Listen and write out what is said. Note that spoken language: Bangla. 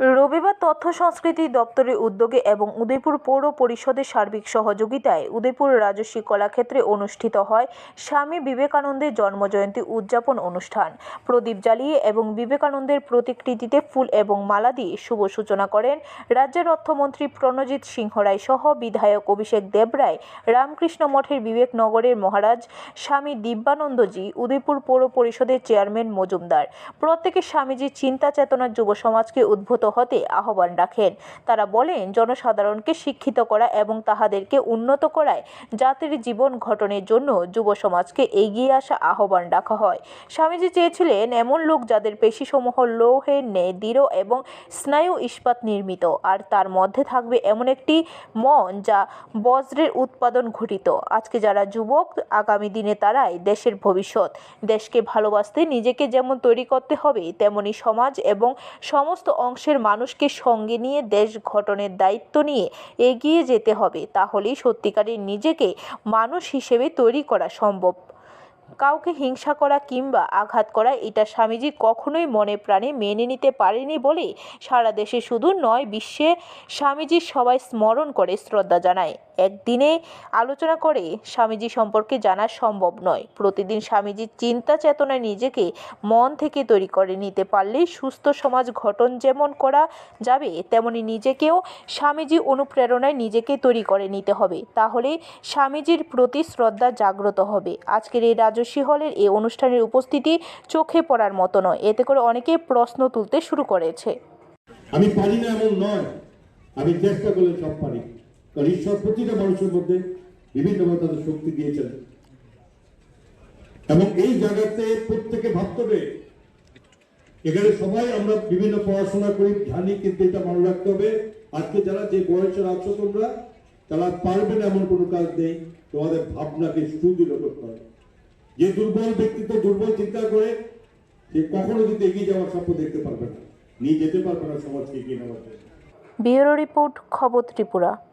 রবিবার তথ্য সংস্কৃতি দপ্তরের উদ্যোগে এবং উদয়পুর পৌর পরিষদের সার্বিক সহযোগিতায় উদয়পুর রাজস্বী কলাক্ষেত্রে অনুষ্ঠিত হয় স্বামী বিবেকানন্দের জন্মজয়ন্তী উদযাপন অনুষ্ঠান। প্রদীপ জ্বালিয়ে এবং বিবেকানন্দের প্রতিকৃতিতে ফুল এবং মালা দিয়ে শুভ সূচনা করেন রাজ্যের অর্থমন্ত্রী প্রণজিৎ সিংহ রায় সহ বিধায়ক অভিষেক দেবরায় রামকৃষ্ণ মঠের বিবেকনগরের মহারাজ স্বামী দিব্যানন্দজি, উদয়পুর পৌর পরিষদের চেয়ারম্যান মজুমদার। প্রত্যেকে স্বামীজির চিন্তা চেতনার যুব সমাজকে উদ্ভূত হতে আহ্বান রাখেন। তারা বলেন, জনসাধারণকে শিক্ষিত করা এবং তাহাদেরকে উন্নত করায় জাতির জীবন ঘটনের জন্য যুব সমাজকে এগিয়ে আসা আহ্বান রাখা হয়। স্বামীজি চেয়েছিলেন, এমন লোক যাদের পেশিসমূহ লৌহের ন্যায় দৃঢ় এবং স্নায়ু ইস্পাত নির্মিত, আর তার মধ্যে থাকবে এমন একটি মন যা বজ্রের উৎপাদন ঘটিত। আজকে যারা যুবক, আগামী দিনে তারাই দেশের ভবিষ্যৎ। দেশকে ভালোবাসতে নিজেকে যেমন তৈরি করতে হবে, তেমনি সমাজ এবং সমস্ত অংশের মানুষকে সঙ্গে নিয়ে দেশ গঠনের দায়িত্ব নিয়ে এগিয়ে যেতে হবে। তাহলেই সত্যিকারের নিজেকে মানুষ হিসেবে তৈরি করা সম্ভব। কাউকে হিংসা করা কিংবা আঘাত করা, এটা স্বামীজি কখনোই মনে প্রাণে মেনে নিতে পারেনি বলে সারা দেশে শুধু নয়, বিশ্বে স্বামীজির সবাই স্মরণ করে, শ্রদ্ধা জানায়। একদিনে আলোচনা করে স্বামীজি সম্পর্কে জানা সম্ভব নয়। প্রতিদিন স্বামীজির চিন্তা চেতনায় নিজেকে মন থেকে তৈরি করে নিতে পারলেই সুস্থ সমাজ গঠন যেমন করা যাবে, তেমনি নিজেকেও স্বামীজি অনুপ্রেরণায় নিজেকে তৈরি করে নিতে হবে। তাহলে স্বামীজির প্রতি শ্রদ্ধা জাগ্রত হবে। আজকের এই রাজস্বী হলের এই অনুষ্ঠানের উপস্থিতি চোখে পড়ার মতো নয়। এতে করে অনেকে প্রশ্ন তুলতে শুরু করেছে। আমি পারি না এমন নয়। আমি চেষ্টা করলে সব পারি। কারণ ঈশ্বর প্রতিটা মানুষের মধ্যে বিভিন্নভাবে তাদের শক্তি দিয়েছেন। এবং এই জায়গাতে প্রত্যেকে ভাবতে হবে এখানে সবাই আমরা বিভিন্ন পড়াশোনা করি, জানি কিন্তু এটা মনে রাখতে হবে। আজকে যারা যে বয়সের আছো তোমরা, তারা পারবে না এমন কোনো কাজ নেই। তোমাদের ভাবনাকে সুদৃঢ় করতে হবে। যে দুর্বল ব্যক্তিত্ব দুর্বল চিন্তা করে, সে কখনো কিন্তু এগিয়ে যাওয়ার স্বপ্ন দেখতে পারবে না। নিয়ে যেতে পারবে না সমাজকে এগিয়ে নেওয়ার জন্য। ব্যুরো রিপোর্ট খবর ত্রিপুরা।